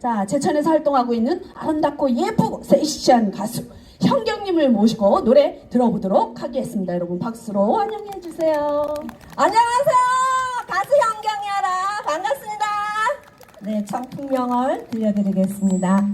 자, 제천에서 활동하고 있는 아름답고 예쁘고 섹시한 가수 현경님을 모시고 노래 들어보도록 하겠습니다. 여러분 박수로 환영해 주세요. 안녕하세요. 가수 현경이라 반갑습니다. 네, 청풍명을 들려드리겠습니다.